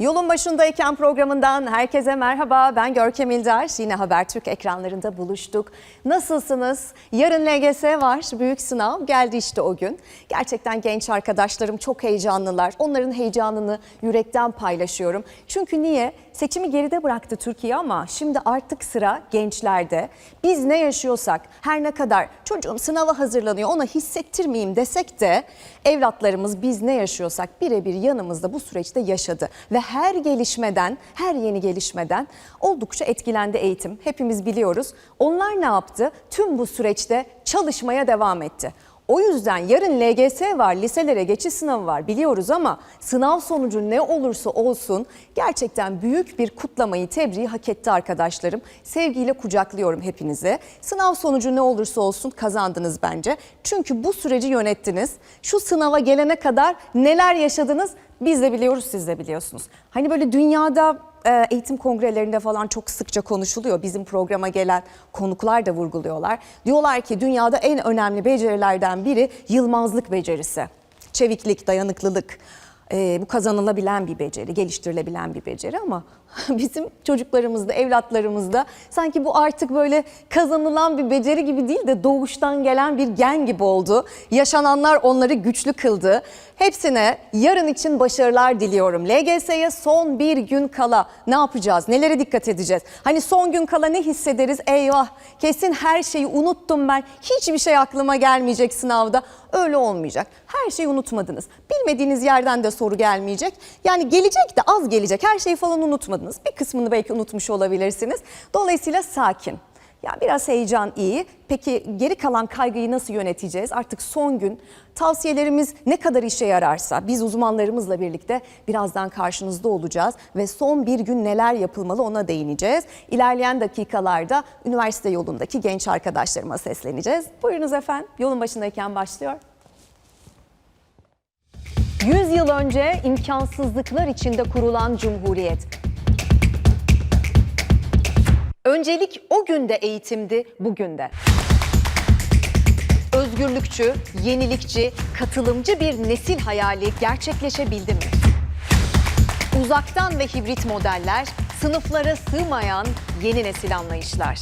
Yolun başındayken programından herkese merhaba. Ben Görkem İldar. Yine Habertürk ekranlarında buluştuk. Nasılsınız? Yarın LGS var. Büyük sınav. Geldi işte o gün. Gerçekten genç arkadaşlarım çok heyecanlılar. Onların heyecanını yürekten paylaşıyorum. Çünkü niye? Seçimi geride bıraktı Türkiye ama şimdi artık sıra gençlerde. Biz ne yaşıyorsak her ne kadar çocuğum sınava hazırlanıyor ona hissettirmeyeyim desek de evlatlarımız biz ne yaşıyorsak birebir yanımızda bu süreçte yaşadı. Ve her gelişmeden, her yeni gelişmeden oldukça etkilendi eğitim. Hepimiz biliyoruz. Onlar ne yaptı? Tüm bu süreçte çalışmaya devam etti. O yüzden yarın LGS var, liselere geçiş sınavı var biliyoruz ama sınav sonucu ne olursa olsun gerçekten büyük bir kutlamayı, tebriği hak etti arkadaşlarım. Sevgiyle kucaklıyorum hepinizi. Sınav sonucu ne olursa olsun kazandınız bence. Çünkü bu süreci yönettiniz. Şu sınava gelene kadar neler yaşadınız biz de biliyoruz, siz de biliyorsunuz. Hani böyle dünyada eğitim kongrelerinde falan çok sıkça konuşuluyor. Bizim programa gelen konuklar da vurguluyorlar. Diyorlar ki dünyada en önemli becerilerden biri yılmazlık becerisi. Çeviklik, dayanıklılık. E, bu kazanılabilen bir beceri, geliştirilebilen bir beceri ama bizim çocuklarımızda, evlatlarımızda sanki bu artık böyle kazanılan bir beceri gibi değil de doğuştan gelen bir gen gibi oldu. Yaşananlar onları güçlü kıldı. Hepsine yarın için başarılar diliyorum. LGS'ye son bir gün kala ne yapacağız? Nelere dikkat edeceğiz? Hani son gün kala ne hissederiz? Eyvah kesin her şeyi unuttum ben. Hiçbir şey aklıma gelmeyecek sınavda. Öyle olmayacak. Her şeyi unutmadınız. Bilmediğiniz yerden de soru gelmeyecek. Yani gelecek de az gelecek. Her şeyi falan unutmadınız. Bir kısmını belki unutmuş olabilirsiniz. Dolayısıyla sakin. Ya biraz heyecan iyi. Peki geri kalan kaygıyı nasıl yöneteceğiz? Artık son gün tavsiyelerimiz ne kadar işe yararsa biz uzmanlarımızla birlikte birazdan karşınızda olacağız ve son bir gün neler yapılmalı ona değineceğiz. İlerleyen dakikalarda üniversite yolundaki genç arkadaşlarıma sesleneceğiz. Buyurunuz efendim. Yolun başındayken başlıyor. 100 yıl önce imkansızlıklar içinde kurulan cumhuriyet. Öncelik o günde eğitimdi, bugün de. Özgürlükçü, yenilikçi, katılımcı bir nesil hayali gerçekleşebildi mi? Uzaktan ve hibrit modeller, sınıflara sığmayan yeni nesil anlayışlar.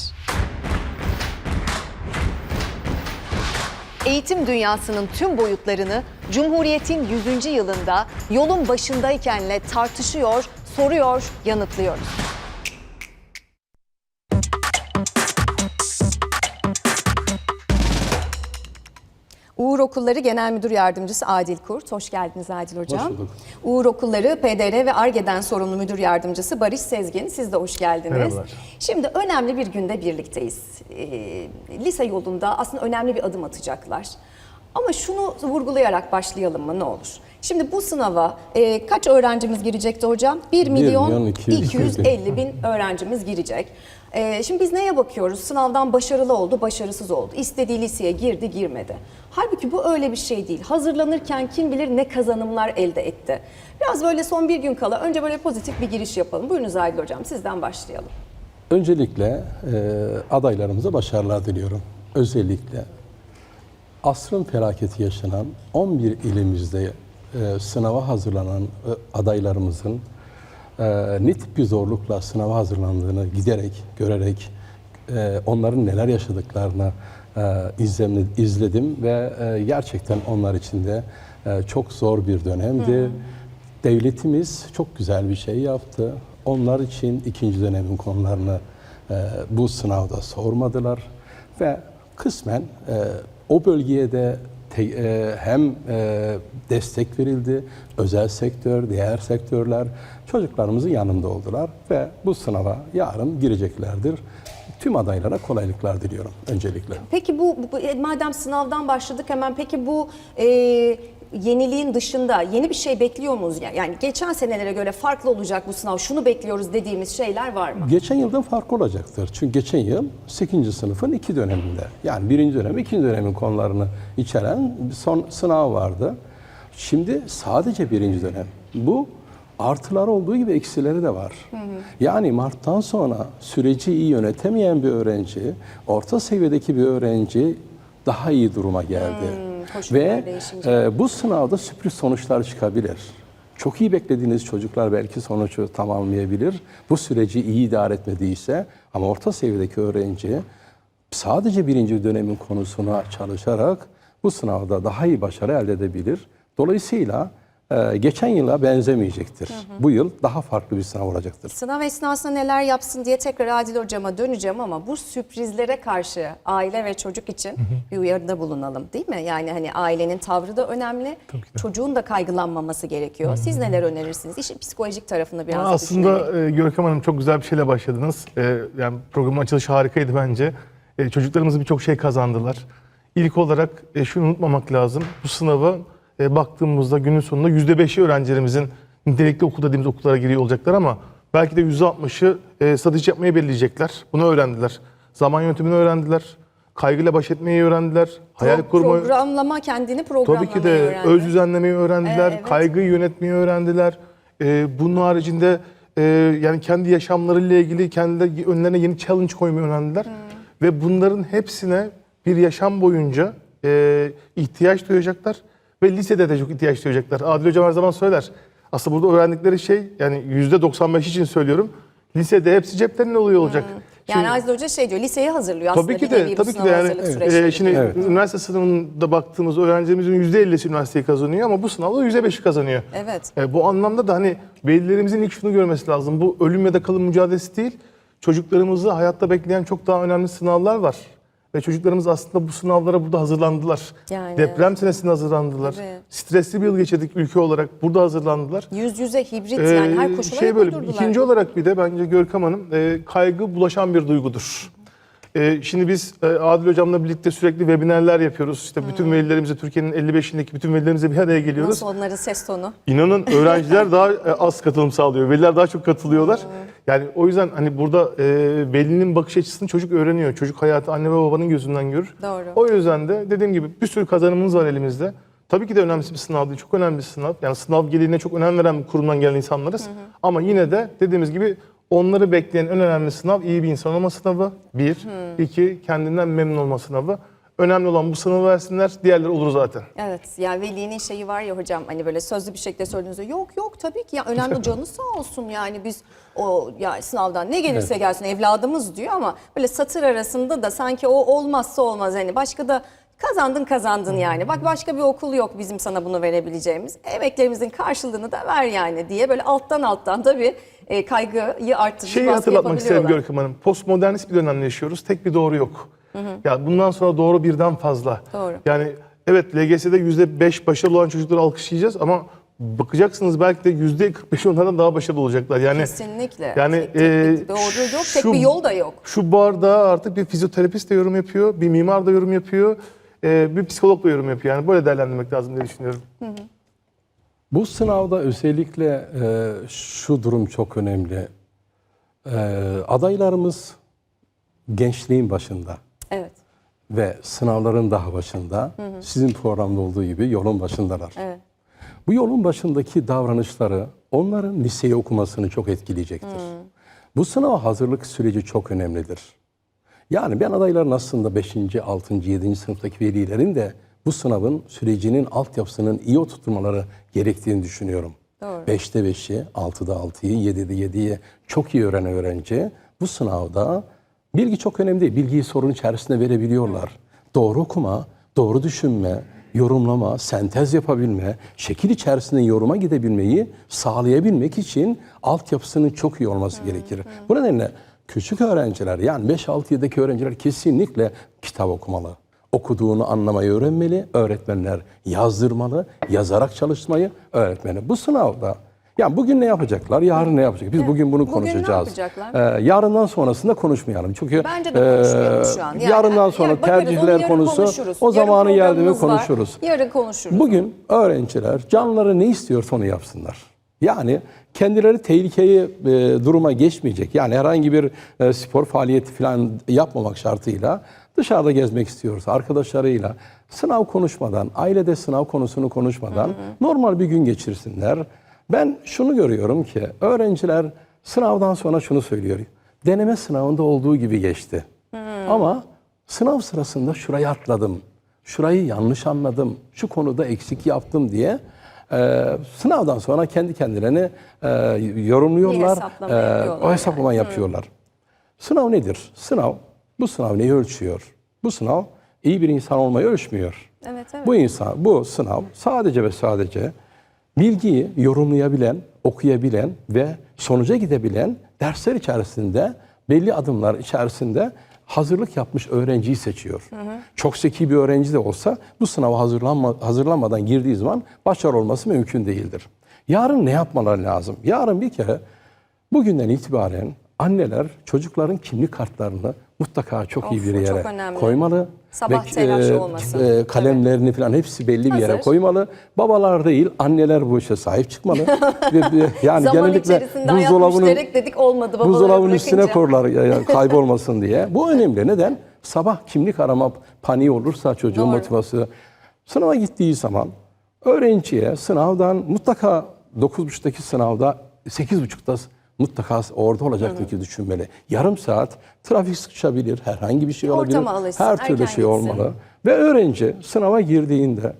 Eğitim dünyasının tüm boyutlarını Cumhuriyet'in 100. yılında yolun başındaykenle tartışıyor, soruyor, yanıtlıyoruz. Okulları Genel Müdür Yardımcısı Adil Kurt. Hoş geldiniz Adil Hocam. Hoş bulduk. Uğur Okulları PDR ve ARGE'den sorumlu Müdür Yardımcısı Barış Sezgin. Siz de hoş geldiniz. Merhabalar. Şimdi önemli bir günde birlikteyiz. Ee, lise yolunda aslında önemli bir adım atacaklar. Ama şunu vurgulayarak başlayalım mı ne olur? Şimdi bu sınava e, kaç öğrencimiz girecekti hocam? 1 milyon, milyon 250 250 bin öğrencimiz girecek. E, şimdi biz neye bakıyoruz? Sınavdan başarılı oldu, başarısız oldu. İstediği liseye girdi, girmedi. Halbuki bu öyle bir şey değil. Hazırlanırken kim bilir ne kazanımlar elde etti. Biraz böyle son bir gün kala önce böyle pozitif bir giriş yapalım. Buyurunuz Aydın Hocam sizden başlayalım. Öncelikle e, adaylarımıza başarılar diliyorum. Özellikle asrın felaketi yaşanan 11 ilimizde e, sınava hazırlanan e, adaylarımızın e, ne tip bir zorlukla sınava hazırlandığını giderek, görerek e, onların neler yaşadıklarını e, izlemle- izledim ve e, gerçekten onlar için de e, çok zor bir dönemdi. Devletimiz çok güzel bir şey yaptı. Onlar için ikinci dönemin konularını e, bu sınavda sormadılar ve kısmen e, o bölgeye de te- e, hem e, destek verildi, özel sektör, diğer sektörler çocuklarımızın yanında oldular ve bu sınava yarın gireceklerdir. Tüm adaylara kolaylıklar diliyorum öncelikle. Peki bu, bu- e, madem sınavdan başladık hemen peki bu e, yeniliğin dışında yeni bir şey bekliyor muyuz? Yani- geçen senelere göre farklı olacak bu sınav şunu bekliyoruz dediğimiz şeyler var mı? Geçen yıldan farklı olacaktır. Çünkü geçen yıl 8. sınıfın iki döneminde yani birinci dönem, ikinci dönemin konularını içeren son sınav vardı. Şimdi sadece birinci dönem. Bu artıları olduğu gibi eksileri de var. Yani Mart'tan sonra süreci iyi yönetemeyen bir öğrenci, orta seviyedeki bir öğrenci daha iyi duruma geldi. koşullar Ve e, bu sınavda sürpriz sonuçlar çıkabilir. Çok iyi beklediğiniz çocuklar belki sonucu tamamlayabilir. Bu süreci iyi idare etmediyse ama orta seviyedeki öğrenci sadece birinci dönemin konusuna çalışarak bu sınavda daha iyi başarı elde edebilir. Dolayısıyla e, geçen yıla benzemeyecektir. Bu yıl daha farklı bir sınav olacaktır. Sınav esnasında neler yapsın diye tekrar Adil Hocam'a döneceğim ama bu sürprizlere karşı aile ve çocuk için bir uyarıda bulunalım değil mi? Yani hani ailenin tavrı da önemli, çocuğun da kaygılanmaması gerekiyor. Siz neler önerirsiniz? İşin psikolojik tarafını biraz düşünelim. Aslında e, Görkem Hanım çok güzel bir şeyle başladınız. E, yani programın açılışı harikaydı bence. E, çocuklarımız birçok şey kazandılar. İlk olarak e, şunu unutmamak lazım. Bu sınava e, baktığımızda günün sonunda %5'i öğrencilerimizin nitelikli okul dediğimiz okullara giriyor olacaklar ama belki de %60'ı e, satış yapmayı belirleyecekler. Bunu öğrendiler. Zaman yönetimini öğrendiler. Kaygıyla baş etmeyi öğrendiler. Hayal Pro- kurmayı... Programlama, kendini programlamayı Tabii ki de öğrendi. öz düzenlemeyi öğrendiler, Ee, evet. kaygıyı yönetmeyi öğrendiler. Ee, bunun haricinde e, yani kendi yaşamlarıyla ilgili kendi önlerine yeni challenge koymayı öğrendiler. Hmm. Ve bunların hepsine bir yaşam boyunca e, ihtiyaç duyacaklar ve lisede de çok ihtiyaç duyacaklar. Adil Hocam her zaman söyler. Aslında burada öğrendikleri şey yani %95 için söylüyorum. Lisede hepsi ceplerinde oluyor olacak. Hmm. Yani Adil Hoca şey diyor, liseyi hazırlıyor aslında Tabii ki bir nevi de, bu tabii ki de yani e, süreçleri. şimdi Evet. üniversite sınavında baktığımız öğrencilerimizin %50'si üniversiteyi kazanıyor ama bu sınavda %5'i kazanıyor. Evet. E, bu anlamda da hani velilerimizin ilk şunu görmesi lazım. Bu ölüm ya da kalım mücadelesi değil. Çocuklarımızı hayatta bekleyen çok daha önemli sınavlar var. Ve çocuklarımız aslında bu sınavlara burada hazırlandılar. Yani Deprem senesinde hazırlandılar. Tabii. Stresli bir yıl geçirdik ülke olarak. Burada hazırlandılar. Yüz yüze hibrit yani her Ee, koşula şey böyle ikinci olarak bir de bence Görkem Hanım e, kaygı bulaşan bir duygudur. E, şimdi biz e, Adil Hocam'la birlikte sürekli webinarlar yapıyoruz. İşte bütün velilerimize Türkiye'nin 55'indeki bütün velilerimize bir araya geliyoruz. Nasıl onların ses tonu? İnanın öğrenciler daha e, az katılım sağlıyor. Veliler daha çok katılıyorlar. Yani o yüzden hani burada e, velinin bakış açısını çocuk öğreniyor. Çocuk hayatı anne ve babanın gözünden görür. Doğru. O yüzden de dediğim gibi bir sürü kazanımımız var elimizde. Tabii ki de önemli bir sınav değil. Çok önemli bir sınav. Yani sınav gelirine çok önem veren bir kurumdan gelen insanlarız. Ama yine de dediğimiz gibi onları bekleyen en önemli sınav iyi bir insan olma sınavı. Bir. iki kendinden memnun olma sınavı. Önemli olan bu sınavı versinler. Diğerleri olur zaten. Evet yani velinin şeyi var ya hocam hani böyle sözlü bir şekilde söylediğinizde yok yok tabii ki ya önemli canı sağ olsun yani biz o ya sınavdan ne gelirse gelsin evladımız diyor ama böyle satır arasında da sanki o olmazsa olmaz hani başka da kazandın kazandın yani bak başka bir okul yok bizim sana bunu verebileceğimiz emeklerimizin karşılığını da ver yani diye böyle alttan alttan da bir e, kaygıyı arttırıcı Şeyi hatırlatmak isterim. Görkem Hanım. Postmodernist bir dönemde yaşıyoruz. Tek bir doğru yok. Ya bundan sonra doğru birden fazla. Doğru. Yani evet LGS'de %5 başarılı olan çocukları alkışlayacağız ama bakacaksınız belki de %45 onlardan daha başarılı olacaklar. Yani Kesinlikle. Yani Tek- tek e, doğru yok, tek şu- bir yol da yok. Şu bardağa artık bir fizyoterapist de yorum yapıyor, bir mimar da yorum yapıyor, e, bir psikolog da yorum yapıyor. Yani böyle değerlendirmek lazım diye düşünüyorum. Bu sınavda özellikle e, şu durum çok önemli. E, adaylarımız gençliğin başında Evet. ve sınavların daha başında. Sizin programda olduğu gibi yolun başındalar. Evet. Bu yolun başındaki davranışları onların liseyi okumasını çok etkileyecektir. Bu sınava hazırlık süreci çok önemlidir. Yani ben adayların aslında 5. 6. 7. sınıftaki velilerin de bu sınavın sürecinin altyapısının iyi oturtmaları gerektiğini düşünüyorum. Doğru. 5'te 5'i, 6'da 6'yı, 7'de 7'yi çok iyi öğrenen öğrenci bu sınavda bilgi çok önemli değil. Bilgiyi sorun içerisinde verebiliyorlar. Doğru okuma, doğru düşünme, yorumlama, sentez yapabilme, şekil içerisinde yoruma gidebilmeyi sağlayabilmek için altyapısının çok iyi olması gerekir. Bu nedenle küçük öğrenciler yani 5-6-7'deki öğrenciler kesinlikle kitap okumalı. Okuduğunu anlamayı öğrenmeli, öğretmenler yazdırmalı, yazarak çalışmayı öğretmeni. Bu sınavda yani bugün ne yapacaklar, yarın ne yapacak? Biz bugün bunu Bugün ne konuşacağız. yapacaklar? Ee, yarından sonrasında konuşmayalım. Çünkü Bence de konuşmayalım şu an. Yani, yarından sonra yani bakarız, tercihler konusu konuşuruz. o zamanı geldi mi programımız var. konuşuruz. Yarın konuşuruz. Bugün öğrenciler canları ne istiyorsa onu yapsınlar. Yani kendileri tehlikeli e, duruma geçmeyecek. Yani herhangi bir e, spor faaliyeti falan yapmamak şartıyla dışarıda gezmek istiyorsa arkadaşlarıyla sınav konuşmadan, ailede sınav konusunu konuşmadan normal bir gün geçirsinler. Ben şunu görüyorum ki öğrenciler sınavdan sonra şunu söylüyor. Deneme sınavında olduğu gibi geçti. Ama sınav sırasında şurayı atladım, şurayı yanlış anladım, şu konuda eksik yaptım diye e, sınavdan sonra kendi kendilerini e, yorumluyorlar. E, o hesaplama yapıyorlar. Sınav nedir? Sınav, bu sınav neyi ölçüyor? Bu sınav iyi bir insan olmayı ölçmüyor. Evet, evet. Bu insan, bu sınav sadece ve sadece bilgiyi yorumlayabilen, okuyabilen ve sonuca gidebilen dersler içerisinde belli adımlar içerisinde hazırlık yapmış öğrenciyi seçiyor. Çok zeki bir öğrenci de olsa bu sınava hazırlanma, hazırlanmadan girdiği zaman başarılı olması mümkün değildir. Yarın ne yapmaları lazım? Yarın bir kere bugünden itibaren anneler çocukların kimlik kartlarını mutlaka çok iyi Of, bir o yere koymalı. Sabah Ve, e, olmasın. e, kalemlerini falan hepsi belli bir yere Hazır. koymalı. Babalar değil, anneler bu işe sahip çıkmalı. Ve, yani Zaman genellikle buzdolabının dedik olmadı. buzdolabının üstüne korlar kaybolmasın diye. Bu önemli. Neden? Sabah kimlik arama paniği olursa çocuğun Doğru. motivası. Sınava gittiği zaman öğrenciye sınavdan mutlaka 9.30'daki sınavda 8.30'da mutlaka orada olacaktır ki düşünmeli. Yarım saat trafik sıkışabilir, herhangi bir şey olabilir. Ortama alışsın, Her türlü erken şey gitsin. olmalı. Ve öğrenci sınava girdiğinde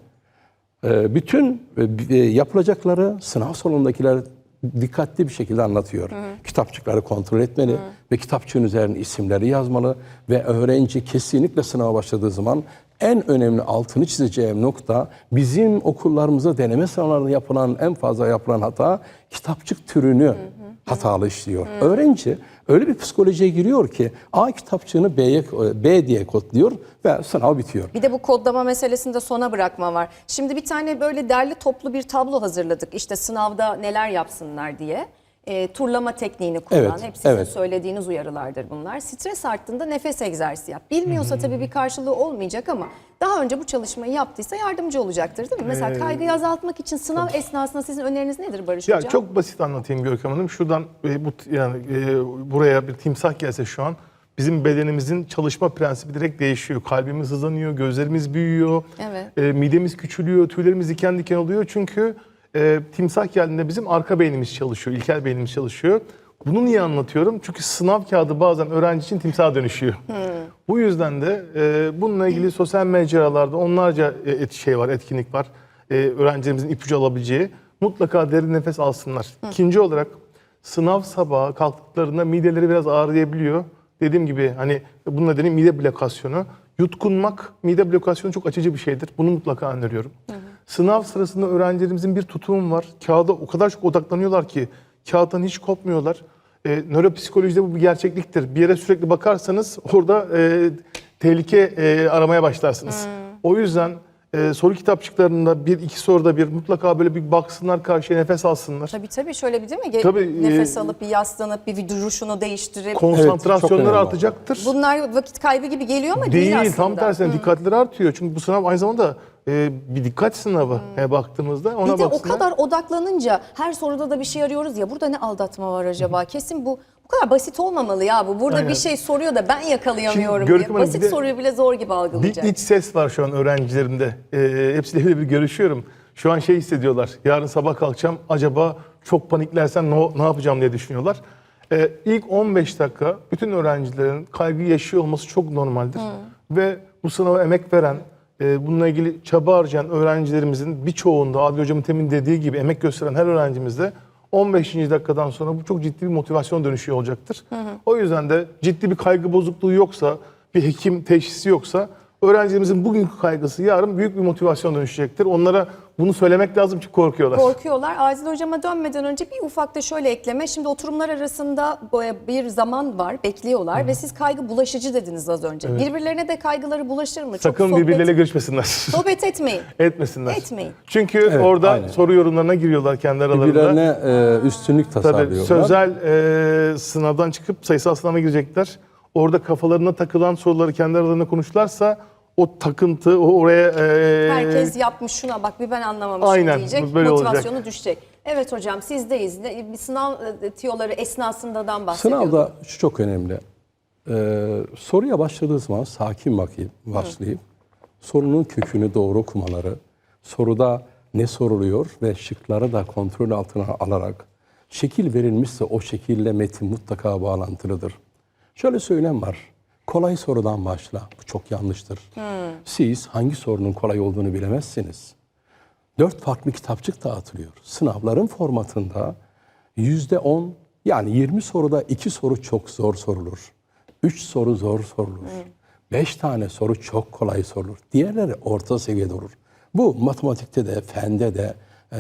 e, bütün e, yapılacakları sınav salonundakiler dikkatli bir şekilde anlatıyor. Kitapçıkları kontrol etmeli ve kitapçığın üzerine isimleri yazmalı ve öğrenci kesinlikle sınava başladığı zaman en önemli altını çizeceğim nokta bizim okullarımızda deneme sınavlarında yapılan en fazla yapılan hata kitapçık türünü hatalı işliyor. Öğrenci öyle bir psikolojiye giriyor ki A kitapçığını B'ye B diye kodluyor ve sınav bitiyor. Bir de bu kodlama meselesinde sona bırakma var. Şimdi bir tane böyle derli toplu bir tablo hazırladık. İşte sınavda neler yapsınlar diye. E, turlama tekniğini kullan. Evet, Hep sizin evet. söylediğiniz uyarılardır bunlar. Stres arttığında nefes egzersizi yap. Bilmiyorsa tabii bir karşılığı olmayacak ama daha önce bu çalışmayı yaptıysa yardımcı olacaktır değil mi? Mesela Ee, kaygıyı azaltmak için sınav esnasında sizin öneriniz nedir Barış Ya Hocam? çok basit anlatayım Görkem Hanım. Şuradan e, bu yani e, buraya bir timsah gelse şu an bizim bedenimizin çalışma prensibi direkt değişiyor. Kalbimiz hızlanıyor, gözlerimiz büyüyor, Evet. e, midemiz küçülüyor, tüylerimiz diken diken oluyor. Çünkü e, timsah geldiğinde bizim arka beynimiz çalışıyor, ilkel beynimiz çalışıyor. Bunu niye anlatıyorum? Çünkü sınav kağıdı bazen öğrenci için timsaha dönüşüyor. Bu yüzden de e, bununla ilgili sosyal mecralarda onlarca e, et, şey var, etkinlik var. E, öğrencilerimizin ipucu alabileceği. Mutlaka derin nefes alsınlar. İkinci olarak sınav sabahı kalktıklarında mideleri biraz ağrıyabiliyor. Dediğim gibi hani bunun nedeni mide blokasyonu. Yutkunmak mide blokasyonu çok açıcı bir şeydir. Bunu mutlaka öneriyorum. Sınav sırasında öğrencilerimizin bir tutumu var. Kağıda o kadar çok odaklanıyorlar ki kağıttan hiç kopmuyorlar. E, nöropsikolojide bu bir gerçekliktir. Bir yere sürekli bakarsanız orada e, tehlike e, aramaya başlarsınız. O yüzden e, soru kitapçıklarında bir iki soruda bir mutlaka böyle bir baksınlar karşıya nefes alsınlar. Tabii tabii şöyle bir değil mi? Ge- Tabii, Nefes e, alıp bir yaslanıp bir, duruşunu değiştirip. Konsantrasyonları önemli. artacaktır. Bunlar vakit kaybı gibi geliyor ama değil, Değil, aslında. tam tersine dikkatleri artıyor. Çünkü bu sınav aynı zamanda e, bir dikkat sınavı e, baktığımızda ona Bir de o baksınlar. kadar odaklanınca her soruda da bir şey arıyoruz ya burada ne aldatma var acaba? Kesin bu bu kadar basit olmamalı ya bu. Burada Aynen. bir şey soruyor da ben yakalayamıyorum Şimdi diye. Basit bir de- soruyu bile zor gibi Bir algılayacak. iç ses var şu an öğrencilerimde. E, hepsiyle bir görüşüyorum. Şu an şey hissediyorlar. Yarın sabah kalkacağım acaba çok paniklersem ne, ne yapacağım diye düşünüyorlar. E, ilk 15 dakika bütün öğrencilerin kaygı yaşıyor olması çok normaldir. Ve bu sınava emek veren, bununla ilgili çaba harcayan öğrencilerimizin birçoğunda Adil Hocam'ın temin dediği gibi emek gösteren her öğrencimizde 15. dakikadan sonra bu çok ciddi bir motivasyon dönüşüyor olacaktır. O yüzden de ciddi bir kaygı bozukluğu yoksa, bir hekim teşhisi yoksa öğrencilerimizin bugünkü kaygısı yarın büyük bir motivasyon dönüşecektir. Onlara bunu söylemek lazım ki korkuyorlar. Korkuyorlar. Azil hocama dönmeden önce bir ufak da şöyle ekleme. Şimdi oturumlar arasında böyle bir zaman var, bekliyorlar ve siz kaygı bulaşıcı dediniz az önce. Birbirlerine de kaygıları bulaşır mı? Çok Sakın sohbet- birbirleriyle görüşmesinler. Sohbet etmeyin. Etmesinler. Etmeyin. Çünkü Evet, orada aynen. soru yorumlarına giriyorlar kendi aralarında. Birbirlerine e, üstünlük Tabii tasarlıyorlar. sözel e, sınavdan çıkıp sayısal sınava girecekler. Orada kafalarına takılan soruları kendi aralarında konuştularsa o takıntı, o oraya e, Herkes yapmış şuna bak bir ben anlamamışım Aynen, diyecek. böyle motivasyonu düşecek. Evet hocam sizdeyiz. Bir sınav e, tiyoları esnasındadan bahsediyorduk. Sınavda şu çok önemli. Ee, soruya başladığı zaman sakin bakayım, başlayıp sorunun kökünü doğru okumaları, soruda ne soruluyor ve şıkları da kontrol altına alarak şekil verilmişse o şekille metin mutlaka bağlantılıdır. Şöyle söylem var. Kolay sorudan başla. Bu çok yanlıştır. Siz hangi sorunun kolay olduğunu bilemezsiniz. Dört farklı kitapçık dağıtılıyor. Sınavların formatında yüzde on yani 20 soruda iki soru çok zor sorulur. Üç soru zor sorulur. Beş tane soru çok kolay sorulur. Diğerleri orta seviyede olur. Bu matematikte de, fende de, e,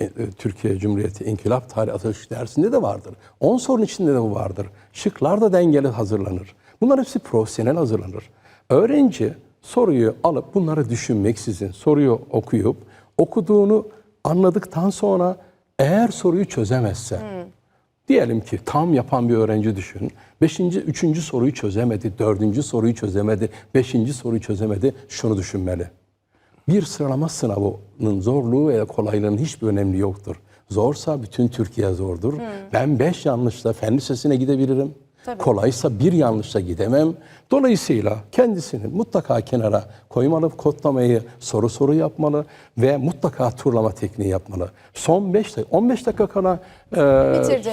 e, Türkiye Cumhuriyeti İnkılap Tarihi Atatürk dersinde de vardır. 10 sorunun içinde de bu vardır. Şıklar da dengeli hazırlanır. Bunlar hepsi profesyonel hazırlanır. Öğrenci soruyu alıp bunları düşünmeksizin soruyu okuyup okuduğunu anladıktan sonra eğer soruyu çözemezse Diyelim ki tam yapan bir öğrenci düşün. Beşinci, üçüncü soruyu çözemedi, dördüncü soruyu çözemedi, beşinci soruyu çözemedi. Şunu düşünmeli. Bir sıralama sınavının zorluğu veya kolaylığının hiçbir önemi yoktur. Zorsa bütün Türkiye zordur. Ben beş yanlışla fen lisesine gidebilirim. Kolaysa bir yanlışla gidemem. Dolayısıyla kendisini mutlaka kenara koymalı, kodlamayı soru soru yapmalı ve mutlaka turlama tekniği yapmalı. Son 5 dakika, 15 dakika kala e,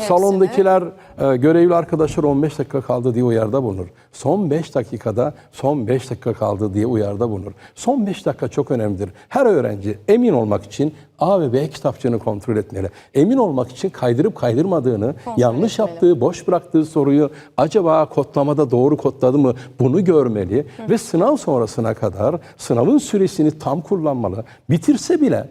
salondakiler, e, görevli arkadaşlar 15 dakika kaldı diye uyarda bulunur. Son 5 dakikada son 5 dakika kaldı diye uyarda bulunur. Son 5 dakika çok önemlidir. Her öğrenci emin olmak için A ve B kitapçığını kontrol etmeli. Emin olmak için kaydırıp kaydırmadığını, yanlış etmeli. yaptığı, boş bıraktığı soruyu acaba kodlamada doğru kodladı mı bunu görmeli ve sınav sonrasına kadar sınavın süresini tam kullanmalı. Bitirse bile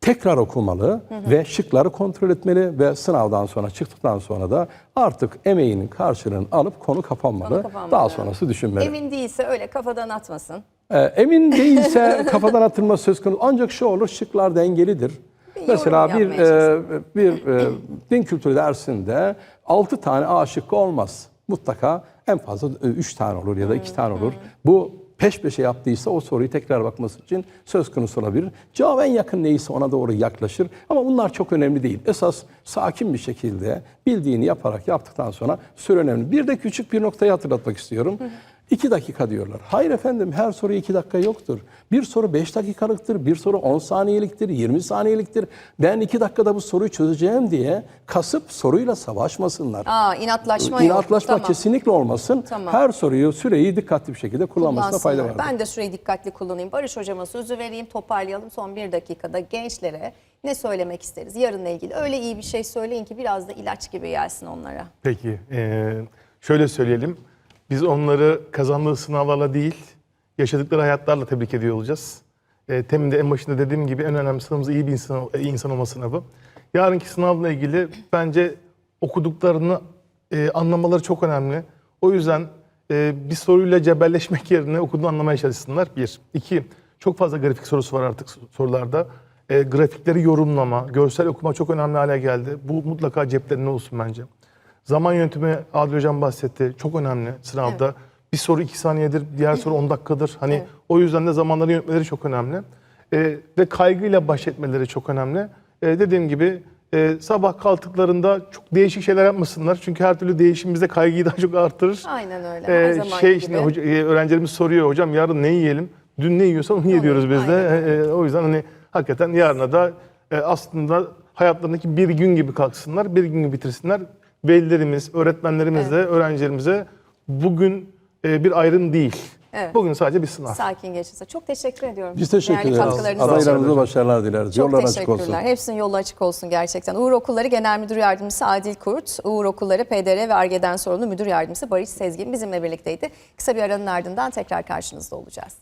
tekrar okumalı ve şıkları kontrol etmeli ve sınavdan sonra çıktıktan sonra da artık emeğinin karşılığını alıp konu kapanmalı. Konu kapanmalı. Daha sonrası düşünmeli. Emin değilse öyle kafadan atmasın. Ee, emin değilse kafadan atılma söz konusu. Ancak şu olur şıklar dengelidir. Bir Mesela bir e, bir e, din kültürü dersinde 6 tane A şıkkı olmaz. Mutlaka en fazla 3 tane olur ya da 2 tane olur. Bu peş peşe yaptıysa o soruyu tekrar bakması için söz konusu olabilir. Cevap en yakın neyse ona doğru yaklaşır. Ama bunlar çok önemli değil. Esas sakin bir şekilde bildiğini yaparak yaptıktan sonra süre önemli. Bir de küçük bir noktayı hatırlatmak istiyorum. İki dakika diyorlar. Hayır efendim her soru iki dakika yoktur. Bir soru beş dakikalıktır, bir soru on saniyeliktir, yirmi saniyeliktir. Ben iki dakikada bu soruyu çözeceğim diye kasıp soruyla savaşmasınlar. Aa inatlaşma yok. İnatlaşma Tamam. kesinlikle olmasın. Tamam. Her soruyu, süreyi dikkatli bir şekilde kullanmasına fayda var. Ben de süreyi dikkatli kullanayım. Barış hocama sözü vereyim, toparlayalım. Son bir dakikada gençlere ne söylemek isteriz yarınla ilgili? Öyle iyi bir şey söyleyin ki biraz da ilaç gibi gelsin onlara. Peki, eee, şöyle söyleyelim. Biz onları kazandığı sınavlarla değil, yaşadıkları hayatlarla tebrik ediyor olacağız. E, temin en başında dediğim gibi en önemli sınavımız iyi bir insan, iyi insan olma sınavı. Yarınki sınavla ilgili bence okuduklarını e, anlamaları çok önemli. O yüzden e, bir soruyla cebelleşmek yerine okuduğunu anlamaya çalışsınlar. Bir. İki, çok fazla grafik sorusu var artık sorularda. E, grafikleri yorumlama, görsel okuma çok önemli hale geldi. Bu mutlaka ceplerinde olsun bence. Zaman yönetimi Adil Hocam bahsetti. Çok önemli sınavda. Bir soru iki saniyedir, diğer soru 10 dakikadır. Hani o yüzden de zamanları yönetmeleri çok önemli. Ee, ve kaygıyla baş etmeleri çok önemli. Ee, dediğim gibi e, sabah kalktıklarında çok değişik şeyler yapmasınlar. Çünkü her türlü değişim bize kaygıyı daha çok artırır. Aynen öyle. Ee, Her zaman şey gibi. şimdi hoca, e, öğrencilerimiz soruyor hocam yarın ne yiyelim? Dün ne yiyorsan onu ye diyoruz biz de. Ee, o yüzden hani hakikaten yarına da e, aslında hayatlarındaki bir gün gibi kalksınlar, bir gün gibi bitirsinler. Velilerimiz, öğretmenlerimiz de öğrencilerimize bugün e, bir ayrım değil. Evet. Bugün sadece bir sınav. Sakin geçirse. Çok teşekkür ediyorum. Biz teşekkür ederiz. Adaylarımıza başarılar dileriz. Çok Yollar açık olsun. teşekkürler. Hepsinin yolu açık olsun gerçekten. Uğur Okulları Genel Müdür Yardımcısı Adil Kurt, Uğur Okulları PDR ve Arge'den sorumlu Müdür Yardımcısı Barış Sezgin bizimle birlikteydi. Kısa bir aranın ardından tekrar karşınızda olacağız.